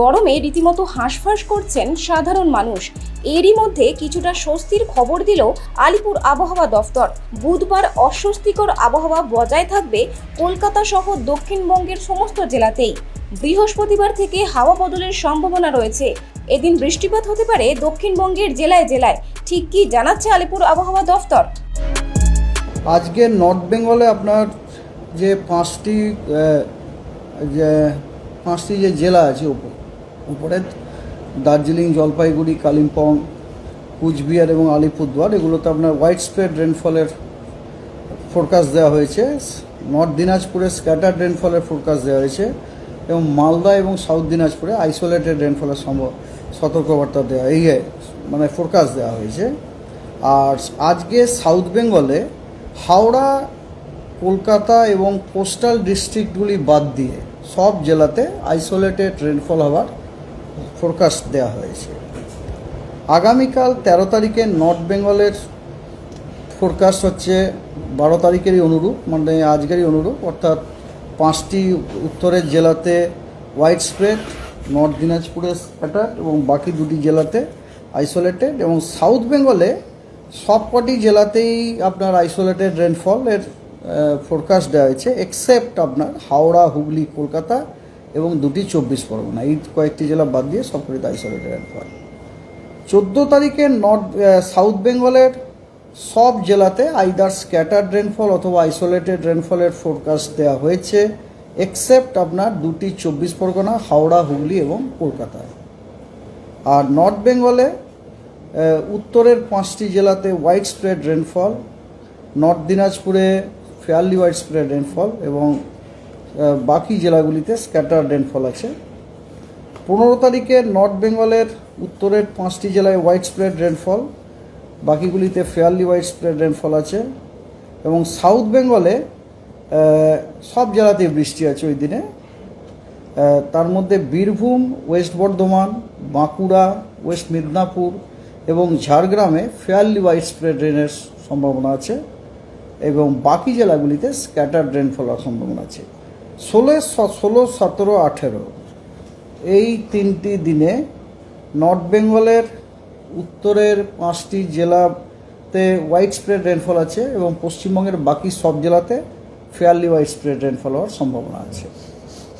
গরমে রীতিমতো হাঁসফাঁস করছেন সাধারণ মানুষ। এরই মধ্যে কিছুটা স্বস্তির খবর দিল আলিপুর আবহাওয়া দফতর। বুধবার অস্বস্তিকর আবহাওয়া বজায় থাকবে কলকাতা সহ দক্ষিণবঙ্গের সমস্ত জেলাতেই। বৃহস্পতিবার থেকে হাওয়া বদলের সম্ভাবনা রয়েছে। এদিন বৃষ্টিপাত হতে পারে দক্ষিণবঙ্গের জেলায় জেলায়। ঠিক কি জানাচ্ছে আলিপুর আবহাওয়া দফতর? আজকে নর্থ বেঙ্গলে আপনার যে পাঁচটি যে পাঁচটি যে জেলা আছে উপর উপরে দার্জিলিং, জলপাইগুড়ি, কালিম্পং, কুচবিহার এবং আলিপুরদুয়ার। এগুলোতে আপনার হোয়াইট স্প্রেড রেনফলের ফোরকাস্ট দেওয়া হয়েছে। নর্থ দিনাজপুরে স্ক্যাটার্ড রেনফলের ফোরকাস্ট দেওয়া হয়েছে এবং মালদা এবং সাউথ দিনাজপুরে আইসোলেটেড রেনফলের সম্ভব, সতর্কবার্তা দেওয়া এই মানে ফোরকাস্ট দেওয়া হয়েছে। আর আজকে সাউথ বেঙ্গলে হাওড়া, কলকাতা এবং কোস্টাল ডিস্ট্রিক্টগুলি বাদ দিয়ে সব জেলাতে আইসোলেটেড রেনফল হওয়ার ফোরকাস্ট দেওয়া হয়েছে। আগামীকাল তেরো তারিখে নর্থ বেঙ্গলের ফোরকাস্ট হচ্ছে বারো তারিখেরই অনুরূপ মানে আজকেরই অনুরূপ, অর্থাৎ পাঁচটি উত্তরের জেলাতে হোয়াইট স্প্রেড নর্থ দিনাজপুরে স্ক্যাটার এবং বাকি দুটি জেলাতে আইসোলেটেড এবং সাউথ বেঙ্গলে সবকটি জেলাতেই আপনার আইসোলেটেড রেনফল এর ফোরকাস্ট দেওয়া হয়েছে এক্সেপ্ট আপনার হাওড়া, হুগলি, কলকাতা এবং দুটি চব্বিশ পরগনা। এই কয়েকটি জেলা বাদ দিয়ে সবকটিতে আইসোলেটেড রেনফল চোদ্দ তারিখে নর্থ সাউথ বেঙ্গলের সব জেলাতে আইদার স্ক্যাটার্ড রেনফল অথবা আইসোলেটেড রেনফলের ফোরকাস্ট দেওয়া হয়েছে এক্সেপ্ট আপনার দুটি চব্বিশ পরগনা, হাওড়া, হুগলি এবং কলকাতায়। আর নর্থ বেঙ্গলে উত্তরের পাঁচটি জেলাতে হোয়াইট স্প্রেড রেনফল নর্থ দিনাজপুরে ফেয়ারলি হোয়াইট স্প্রেড রেনফল এবং বাকি জেলাগুলিতে স্ক্যাটার্ড রেনফল আছে। পনেরো তারিখে নর্থ বেঙ্গলের উত্তরের পাঁচটি জেলায় হোয়াইট স্প্রেড রেনফল বাকিগুলিতে ফেয়ারলি হোয়াইট স্প্রেড রেনফল আছে এবং সাউথ বেঙ্গলে সব জেলাতেই বৃষ্টি আছে ওই দিনে। তার মধ্যে বীরভূম, ওয়েস্ট বর্ধমান, বাঁকুড়া, ওয়েস্ট মিদনাপুর এবং ঝাড়গ্রামে ফেয়ারলি হোয়াইট স্প্রেড রেনের সম্ভাবনা আছে এবং বাকি জেলাগুলিতে স্ক্যাটার রেনফল হওয়ার সম্ভাবনা আছে। ষোলো ষোলো, সতেরো, আঠেরো। এই তিনটি দিনে নর্থ বেঙ্গলের উত্তরের পাঁচটি জেলাতে ওয়াইড স্প্রেড রেনফল আছে এবং পশ্চিমবঙ্গের বাকি সব জেলাতে ফেয়ারলি ওয়াইড স্প্রেড রেনফল হওয়ার সম্ভাবনা আছে।